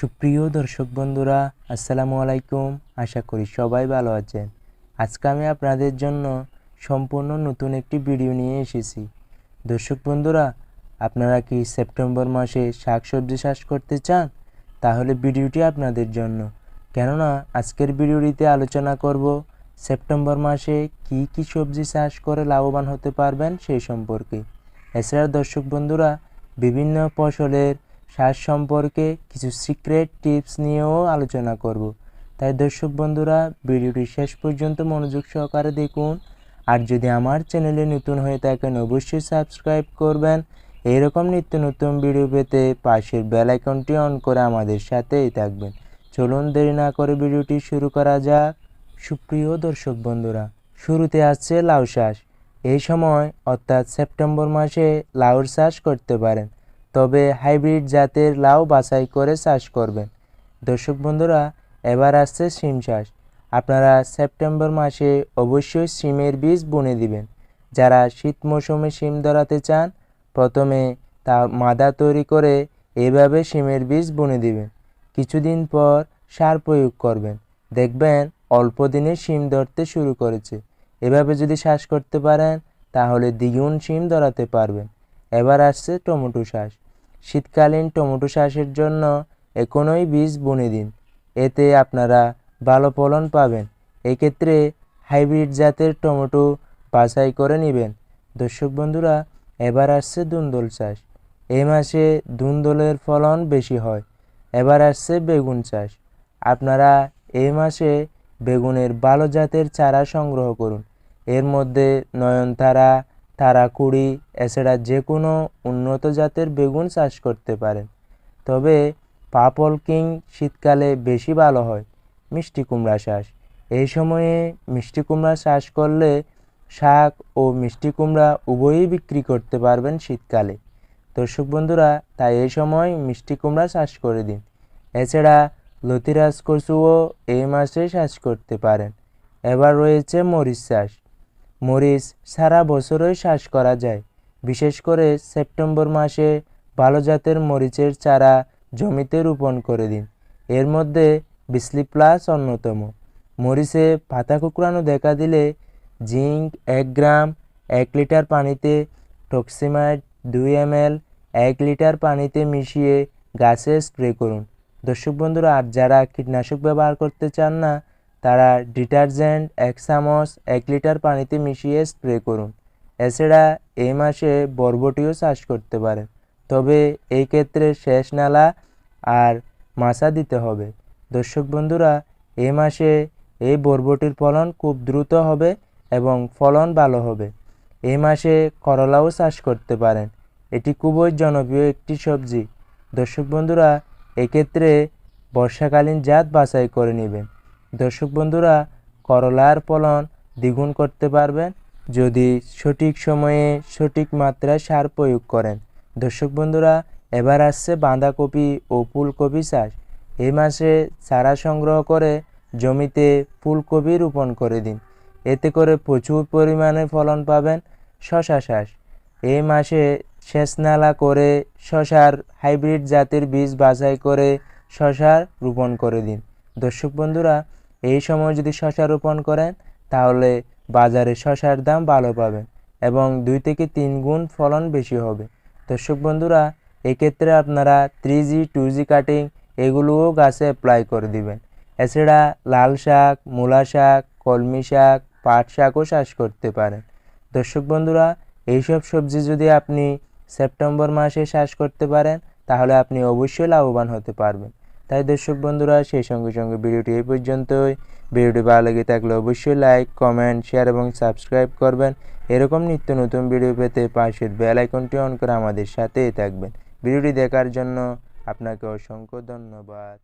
সুপ্রিয় দর্শক বন্ধুরা, আসসালামু আলাইকুম। আশা করি সবাই ভালো আছেন। আজকে আমি আপনাদের জন্য সম্পূর্ণ নতুন একটি ভিডিও নিয়ে এসেছি। দর্শক বন্ধুরা, আপনারা কি সেপ্টেম্বর মাসে শাকসবজি চাষ করতে চান? তাহলে ভিডিওটি আপনাদের জন্য। কেননা, আজকের ভিডিওটিতে আলোচনা করব সেপ্টেম্বর মাসে কি কি সবজি চাষ করে লাভবান হতে পারবেন সেই সম্পর্কে। এছাড়া দর্শক বন্ধুরা, বিভিন্ন ফসলের সার সম্পর্কে কিছু সিক্রেট টিপস নিয়েও আলোচনা করব। তাই দর্শক বন্ধুরা, ভিডিওটি শেষ পর্যন্ত মনোযোগ সহকারে দেখুন। আর যদি আমার চ্যানেলে নতুন হয়ে থাকেন, অবশ্যই সাবস্ক্রাইব করবেন। এরকম নিত্য নতুন ভিডিও পেতে পাশের বেল আইকনটি অন করে আমাদের সাথেই থাকবেন। চলুন দেরি না করে ভিডিওটি শুরু করা যাক। সুপ্রিয় দর্শক বন্ধুরা, শুরুতে আসছে লাউ চাষ এই সময়, অর্থাৎ সেপ্টেম্বর মাসে লাউর চাষ করতে পারেন। তবে হাইব্রিড জাতের লাউ বাছাই করে চাষ করবেন। দর্শক বন্ধুরা, এবার আসছে সিম চাষ। আপনারা সেপ্টেম্বর মাসে অবশ্যই সিমের বীজ বুনে দিবেন। যারা শীত মৌসুমে সিম ধরাতে চান, প্রথমে তা মাদা তৈরি করে এভাবে সিমের বীজ বুনে দিবেন। কিছুদিন পর সার প্রয়োগ করবেন। দেখবেন অল্প দিনে শিম ধরতে শুরু করেছে। এভাবে যদি শ্বাস করতে পারেন, তাহলে দ্বিগুণ শিম ধরাতে পারবেন। এবার আসছে টমেটো চাষ। শীতকালীন টমেটো চাষের জন্য এখনই বীজ বুনে দিন। এতে আপনারা ভালো ফলন পাবেন। এক্ষেত্রে হাইব্রিড জাতের টমেটো বাছাই করে নেবেন। দর্শক বন্ধুরা, এবার আসছে দুন্দল চাষ। এই মাসে দুন্দলের ফলন বেশি হয়। এবার আসছে বেগুন চাষ। আপনারা এই মাসে বেগুনের ভালো জাতের চারা সংগ্রহ করুন। এর মধ্যে নয়নতারা তারাকুড়ি এছাড়া যে কোনো উন্নত জাতের বেগুন চাষ করতে পারেন। তবে পাপল কিং শীতকালে বেশি ভালো হয় মিষ্টি কুমড়া চাষ। এই সময়ে মিষ্টি কুমড়া চাষ করলে শাক ও মিষ্টি কুমড়া উভয়ই বিক্রি করতে পারবেন শীতকালে। দর্শক বন্ধুরা, তাই এই সময় মিষ্টি কুমড়া চাষ করে দিন। এছাড়া লতিরাজ কচুও এই মাসে চাষ করতে পারেন। এবার রয়েছে মরিচ চাষ। মরিচ সারা বছরই চাষ করা যায়। বিশেষ করে সেপ্টেম্বর মাসে ভালো জাতের মরিচের চারা জমিতে রোপণ করে দিন। এর মধ্যে বিসলি প্লাস অন্যতম। মরিচে পাতা কুকড়ানো দেখা দিলে জিঙ্ক এক গ্রাম, এক লিটার পানিতে টক্সিমাইড দুই এম এল এক লিটার পানিতে মিশিয়ে গাছে স্প্রে করুন। দর্শক বন্ধুরা, আর যারা কীটনাশক ব্যবহার করতে চান না তারা ডিটারজেন্ট এক চামচ এক লিটার পানিতে মিশিয়ে স্প্রে করুন। এছাড়া এই মাসে বরবটিও চাষ করতে পারেন। তবে এই ক্ষেত্রে শেষ নালা আর মাছা দিতে হবে। দর্শক বন্ধুরা এই মাসে এই বরবটির ফলন খুব দ্রুত হবে এবং ফলন ভালো হবে। এই মাসে করলাও চাষ করতে পারেন। এটি খুবই জনপ্রিয় একটি সবজি। দর্শক বন্ধুরা, এক্ষেত্রে বর্ষাকালীন জাত বাছাই করে নেবেন। দর্শক বন্ধুরা, করলার ফলন দ্বিগুণ করতে পারবেন যদি সঠিক সময়ে সঠিক মাত্রায় সার প্রয়োগ করেন। দর্শক বন্ধুরা, এবার আসছে বাঁধাকপি ও ফুলকপি চাষ। এই মাসে চারা সংগ্রহ করে জমিতে ফুলকপি রোপণ করে দিন। এতে করে প্রচুর পরিমাণে ফলন পাবেন শশা চাষ। এই মাসে সেচ নালা করে শশার হাইব্রিড জাতের বীজ বাছাই করে শশার রোপণ করে দিন। দর্শক বন্ধুরা এই সময় যদি শশা রোপণ করেন, তাহলে বাজারে শশার দাম ভালো পাবেন এবং দুই থেকে তিন গুণ ফলন বেশি হবে। দর্শক বন্ধুরা, এক্ষেত্রে আপনারা three G, two G cutting এগুলোও গাছে অ্যাপ্লাই করে দিবেন। এছাড়া লাল শাক, মূলা শাক, কলমি শাক, পাট শাকও চাষ করতে পারেন। দর্শক বন্ধুরা, এইসব সবজি যদি আপনি সেপ্টেম্বর মাসে চাষ করতে পারেন, তাহলে আপনি অবশ্যই লাভবান হতে পারবেন। তাই দর্শক বন্ধুরা, সেই সঙ্গে সঙ্গে ভিডিওটি এই পর্যন্তই। ভিডিওটি ভালো লেগে থাকলে অবশ্যই লাইক কমেন্ট শেয়ার এবং সাবস্ক্রাইব করবেন। এরকম নিত্য নতুন ভিডিও পেতে পাশের বেল আইকনটি অন করে আমাদের সাথেই থাকবেন। ভিডিওটি দেখার জন্য আপনাকে অসংখ্য ধন্যবাদ।